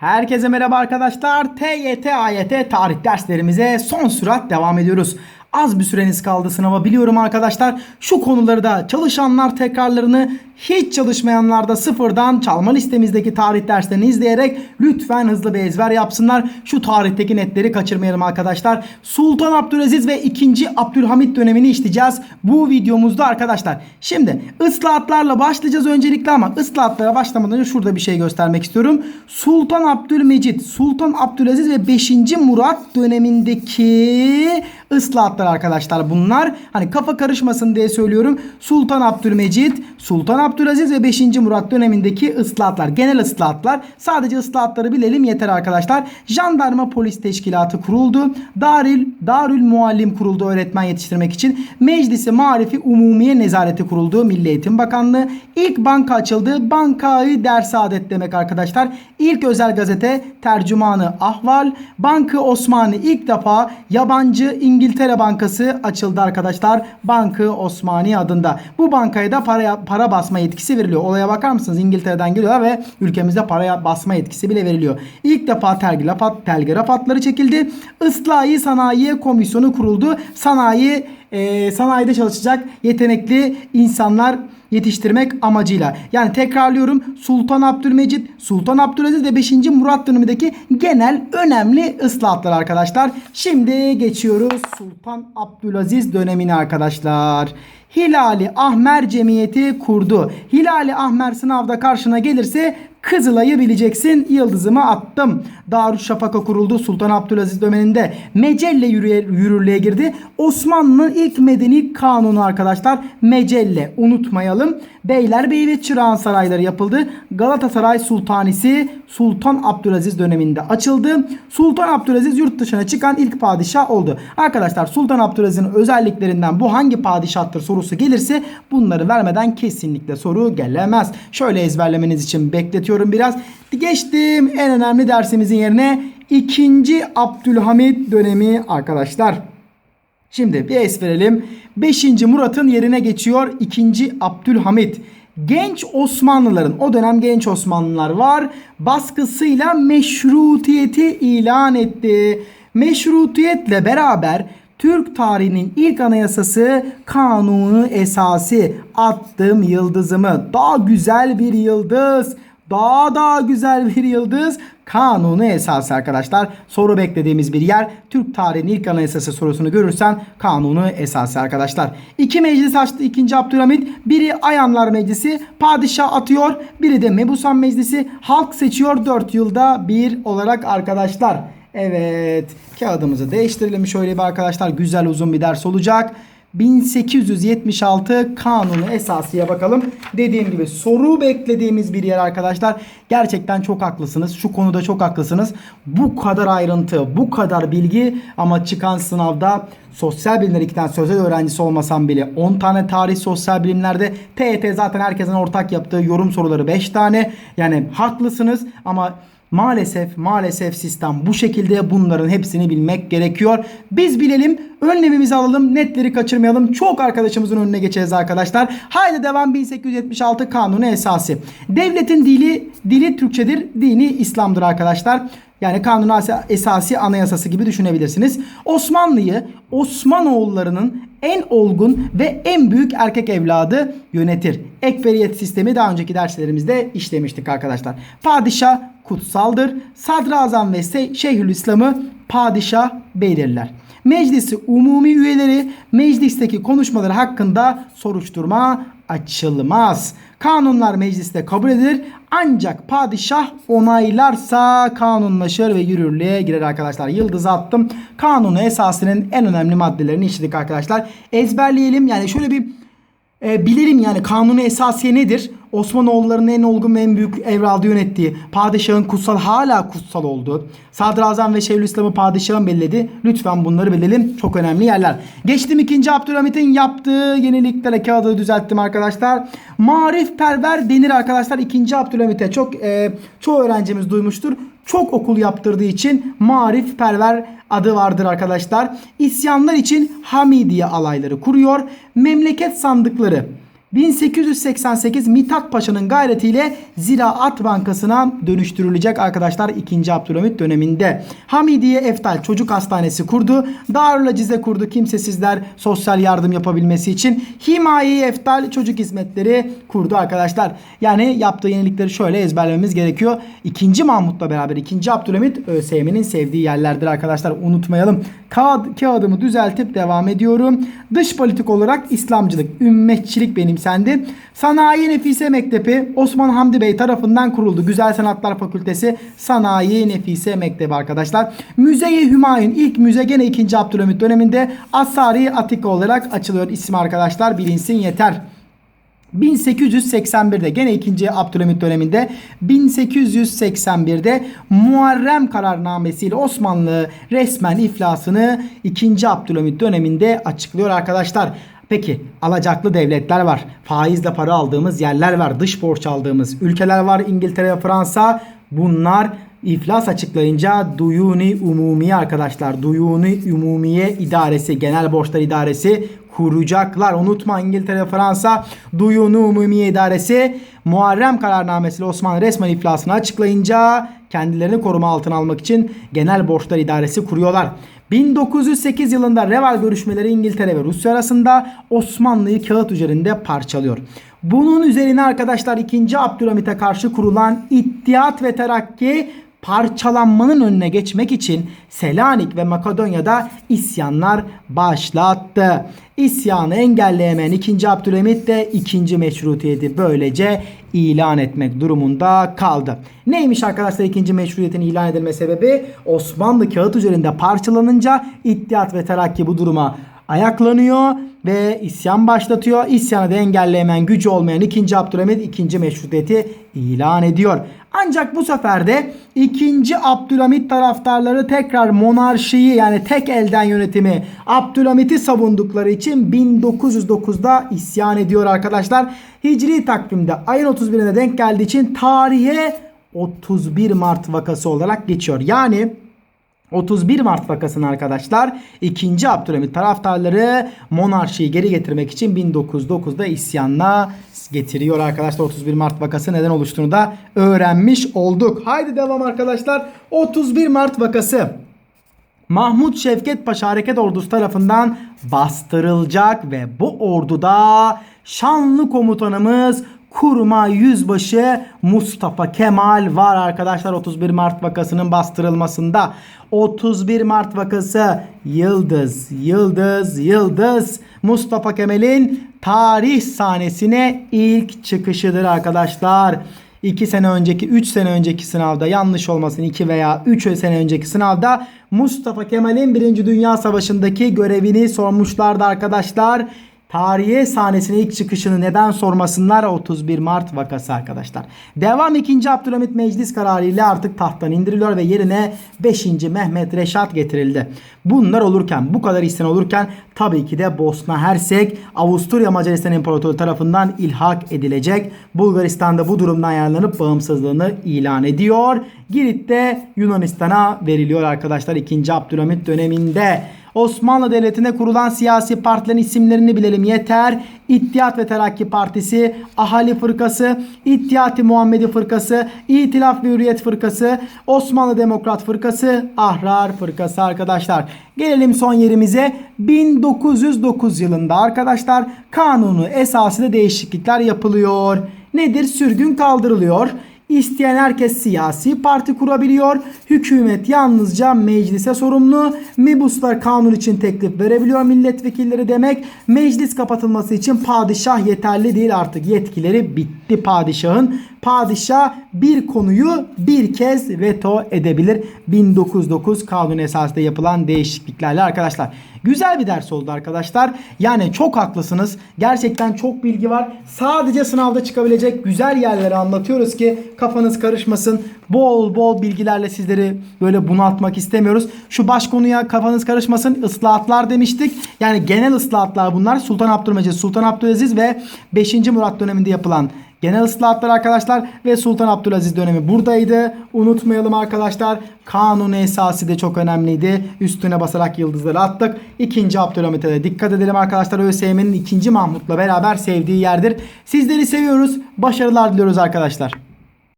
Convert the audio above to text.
Herkese merhaba arkadaşlar. TYT, AYT tarih derslerimize son sürat devam ediyoruz. Az bir süreniz kaldı sınava biliyorum arkadaşlar. Şu konuları da çalışanlar tekrarlarını hiç çalışmayanlar da sıfırdan çalma listemizdeki tarih derslerini izleyerek lütfen hızlı bir ezber yapsınlar. Şu tarihteki netleri kaçırmayalım arkadaşlar. Sultan Abdülaziz ve 2. Abdülhamit dönemini işleyeceğiz bu videomuzda arkadaşlar. Şimdi ıslahatlarla başlayacağız öncelikle ama ıslahatlara başlamadan önce şurada bir şey göstermek istiyorum. Sultan Abdülmecit, Sultan Abdülaziz ve 5. Murat dönemindeki ıslahatlar arkadaşlar bunlar. Hani kafa karışmasın diye söylüyorum. Sultan Abdülmecit, Sultan Abdülaziz ve 5. Murat dönemindeki ıslahatlar. Genel ıslahatlar. Sadece ıslahatları bilelim yeter arkadaşlar. Jandarma Polis Teşkilatı kuruldu. Darül, Darül Muallim kuruldu öğretmen yetiştirmek için. Meclisi Marifi Umumiye Nezareti kuruldu. Milli Eğitim Bakanlığı. İlk banka açıldı. Bankayı ders adet demek arkadaşlar. İlk özel gazete Tercümanı Ahval. Bankı Osmanlı ilk defa yabancı İngiltere Bankası açıldı arkadaşlar. Bankı Osmani adında. Bu bankaya da para, para basma yetkisi veriliyor. Olaya bakar mısınız? İngiltere'den geliyorlar ve ülkemizde para basma yetkisi bile veriliyor. İlk defa telgraf, telgraf hatları çekildi. Islahi Sanayi Komisyonu kuruldu. Sanayi e, sanayide çalışacak yetenekli insanlar yetiştirmek amacıyla. Yani tekrarlıyorum Sultan Abdülmecit, Sultan Abdülaziz ve 5. Murat dönemindeki genel önemli ıslahatlar arkadaşlar. Şimdi geçiyoruz Sultan Abdülaziz dönemine arkadaşlar. Hilali Ahmer Cemiyeti kurdu. Hilali Ahmer sınavda karşına gelirse Kızılay'ı bileceksin. Yıldızımı attım. Darüşşafaka kuruldu Sultan Abdülaziz döneminde. Mecelle yürürlüğe girdi. Osmanlı'nın ilk medeni kanunu arkadaşlar. Mecelle unutmayalım. Beylerbeyi ve Çırağan sarayları yapıldı. Galatasaray Sultanisi Sultan Abdülaziz döneminde açıldı. Sultan Abdülaziz yurt dışına çıkan ilk padişah oldu. Arkadaşlar Sultan Abdülaziz'in özelliklerinden bu hangi padişahtır sorusu gelirse bunları vermeden kesinlikle soru gelemez. Şöyle ezberlemeniz için bekletiyorum biraz. Geçtim en önemli dersimizin yerine 2. Abdülhamit dönemi arkadaşlar. Şimdi bir es verelim. 5. Murat'ın yerine geçiyor 2. Abdülhamit. Genç Osmanlıların o dönem genç Osmanlılar var baskısıyla meşrutiyeti ilan etti. Meşrutiyetle beraber Türk tarihinin ilk anayasası kanunu esası attım yıldızımı. Daha güzel bir yıldız. Daha daha güzel bir yıldız kanunu esası arkadaşlar. Soru beklediğimiz bir yer. Türk tarihinin ilk anayasası sorusunu görürsen kanunu esası arkadaşlar. İki meclis açtı 2. Abdülhamit. Biri Ayanlar Meclisi padişah atıyor. Biri de Mebusan Meclisi halk seçiyor 4 yılda bir olarak arkadaşlar. Evet kağıdımızı değiştirelim şöyle bir arkadaşlar güzel uzun bir ders olacak. 1876 kanunu esasıya bakalım. Dediğim gibi soru beklediğimiz bir yer arkadaşlar. Gerçekten çok haklısınız. Şu konuda çok haklısınız. Bu kadar ayrıntı, bu kadar bilgi ama çıkan sınavda sosyal bilimler 2 tane sözel öğrencisi olmasam bile 10 tane tarih sosyal bilimlerde TET zaten herkesin ortak yaptığı yorum soruları 5 tane. Yani haklısınız ama Maalesef maalesef sistem bu şekilde bunların hepsini bilmek gerekiyor. Biz bilelim önlemimizi alalım netleri kaçırmayalım. Çok arkadaşımızın önüne geçeceğiz arkadaşlar. Haydi devam 1876 kanunu esası. Devletin dili dili Türkçedir dini İslam'dır arkadaşlar. Yani kanun esası anayasası gibi düşünebilirsiniz. Osmanlı'yı Osmanoğullarının en olgun ve en büyük erkek evladı yönetir. Ekberiyet sistemi daha önceki derslerimizde işlemiştik arkadaşlar. Padişah kutsaldır. Sadrazam ve Şeyhülislam'ı padişah belirler. Meclisi umumi üyeleri meclisteki konuşmaları hakkında soruşturma açılmaz. Kanunlar mecliste kabul edilir ancak padişah onaylarsa kanunlaşır ve yürürlüğe girer arkadaşlar. Yıldızı attım. Kanunu esasının en önemli maddelerini işledik arkadaşlar. Ezberleyelim yani şöyle bir e, bilelim yani kanunu esasiye nedir? Osmanoğullarının en olgun ve en büyük evradı yönettiği, padişahın kutsal hala kutsal olduğu, Sadrazam ve Şeyhülislam'ı padişahın belledi. Lütfen bunları bilelim. Çok önemli yerler. Geçtim 2. Abdülhamit'in yaptığı yeniliklere kağıdı düzelttim arkadaşlar. Marif perver denir arkadaşlar 2. Abdülhamit'e. Çok e, çoğu öğrencimiz duymuştur. Çok okul yaptırdığı için marif perver adı vardır arkadaşlar. İsyanlar için Hamidiye alayları kuruyor. Memleket sandıkları 1888 Mithat Paşa'nın gayretiyle Ziraat Bankası'na dönüştürülecek arkadaşlar 2. Abdülhamit döneminde. Hamidiye Eftal Çocuk Hastanesi kurdu. Darül Acize kurdu kimsesizler sosyal yardım yapabilmesi için. Himaye Eftal Çocuk Hizmetleri kurdu arkadaşlar. Yani yaptığı yenilikleri şöyle ezberlememiz gerekiyor. 2. Mahmut'la beraber 2. Abdülhamit ÖSYM'nin sevdiği yerlerdir arkadaşlar. Unutmayalım. Kağıt, kağıdımı düzeltip devam ediyorum. Dış politik olarak İslamcılık, ümmetçilik benimsendi. Sanayi Nefise Mektebi Osman Hamdi Bey tarafından kuruldu. Güzel Sanatlar Fakültesi Sanayi Nefise Mektebi arkadaşlar. Müze-i Hümayun ilk müze gene 2. Abdülhamit döneminde Asari Atika olarak açılıyor ismi arkadaşlar bilinsin yeter. 1881'de gene 2. Abdülhamit döneminde 1881'de Muharrem kararnamesiyle Osmanlı resmen iflasını 2. Abdülhamit döneminde açıklıyor arkadaşlar. Peki alacaklı devletler var. Faizle para aldığımız yerler var. Dış borç aldığımız ülkeler var. İngiltere Fransa. Bunlar iflas açıklayınca Duyuni Umumiye arkadaşlar. Duyuni Umumiye İdaresi, Genel Borçlar İdaresi kuracaklar. Unutma İngiltere, Fransa Duyunu Umumiye İdaresi Muharrem kararnamesiyle Osmanlı resmen iflasını açıklayınca kendilerini koruma altına almak için Genel Borçlar İdaresi kuruyorlar. 1908 yılında Reval görüşmeleri İngiltere ve Rusya arasında Osmanlı'yı kağıt üzerinde parçalıyor. Bunun üzerine arkadaşlar 2. Abdülhamit'e karşı kurulan İttihat ve Terakki parçalanmanın önüne geçmek için Selanik ve Makedonya'da isyanlar başlattı. İsyanı engelleyemeyen 2. Abdülhamit de 2. meşrutiyeti böylece ilan etmek durumunda kaldı. Neymiş arkadaşlar 2. meşrutiyetin ilan edilme sebebi? Osmanlı kağıt üzerinde parçalanınca İttihat ve Terakki bu duruma ayaklanıyor ve isyan başlatıyor. İsyanı da engelleyemeyen gücü olmayan 2. Abdülhamit 2. meşrutiyeti ilan ediyor. Ancak bu sefer de 2. Abdülhamit taraftarları tekrar monarşiyi yani tek elden yönetimi Abdülhamit'i savundukları için 1909'da isyan ediyor arkadaşlar. Hicri takvimde ayın 31'ine denk geldiği için tarihe 31 Mart vakası olarak geçiyor. Yani 31 Mart vakasını arkadaşlar 2. Abdülhamit taraftarları monarşiyi geri getirmek için 1909'da isyanla getiriyor arkadaşlar. 31 Mart vakası neden oluştuğunu da öğrenmiş olduk. Haydi devam arkadaşlar. 31 Mart vakası Mahmut Şevket Paşa Hareket Ordusu tarafından bastırılacak ve bu orduda şanlı komutanımız Kurma Yüzbaşı Mustafa Kemal var arkadaşlar 31 Mart vakasının bastırılmasında. 31 Mart vakası Yıldız, Yıldız, Yıldız Mustafa Kemal'in tarih sahnesine ilk çıkışıdır arkadaşlar. 2 sene önceki 3 sene önceki sınavda yanlış olmasın 2 veya 3 sene önceki sınavda Mustafa Kemal'in 1. Dünya Savaşı'ndaki görevini sormuşlardı arkadaşlar. Tarihe sahnesine ilk çıkışını neden sormasınlar 31 Mart vakası arkadaşlar. Devam 2. Abdülhamit meclis kararı ile artık tahttan indiriliyor ve yerine 5. Mehmet Reşat getirildi. Bunlar olurken bu kadar isyan olurken tabii ki de Bosna Hersek Avusturya Macaristan İmparatoru tarafından ilhak edilecek. Bulgaristan'da bu durumdan yararlanıp bağımsızlığını ilan ediyor. Girit de Yunanistan'a veriliyor arkadaşlar 2. Abdülhamit döneminde. Osmanlı Devleti'nde kurulan siyasi partilerin isimlerini bilelim yeter. İttihat ve Terakki Partisi, Ahali Fırkası, İttihat-ı Muhammedi Fırkası, İtilaf ve Hürriyet Fırkası, Osmanlı Demokrat Fırkası, Ahrar Fırkası arkadaşlar. Gelelim son yerimize 1909 yılında arkadaşlar kanunu esasında değişiklikler yapılıyor. Nedir? Sürgün kaldırılıyor. İsteyen herkes siyasi parti kurabiliyor. Hükümet yalnızca meclise sorumlu. Mebuslar kanun için teklif verebiliyor milletvekilleri demek. Meclis kapatılması için padişah yeterli değil artık. Yetkileri bitti padişahın. Padişah bir konuyu bir kez veto edebilir. 1909 kanun esasında yapılan değişikliklerle arkadaşlar. Güzel bir ders oldu arkadaşlar. Yani çok haklısınız. Gerçekten çok bilgi var. Sadece sınavda çıkabilecek güzel yerleri anlatıyoruz ki kafanız karışmasın. Bol bol bilgilerle sizleri böyle bunaltmak istemiyoruz. Şu baş konuya kafanız karışmasın. Islahatlar demiştik. Yani genel ıslahatlar bunlar. Sultan Abdülmecid, Sultan Abdülaziz ve 5. Murat döneminde yapılan genel ıslahatlar arkadaşlar ve Sultan Abdülaziz dönemi buradaydı. Unutmayalım arkadaşlar. Kanun esası de çok önemliydi. Üstüne basarak yıldızları attık. İkinci Abdülhamit'e de dikkat edelim arkadaşlar. ÖSYM'nin ikinci Mahmut'la beraber sevdiği yerdir. Sizleri seviyoruz. Başarılar diliyoruz arkadaşlar.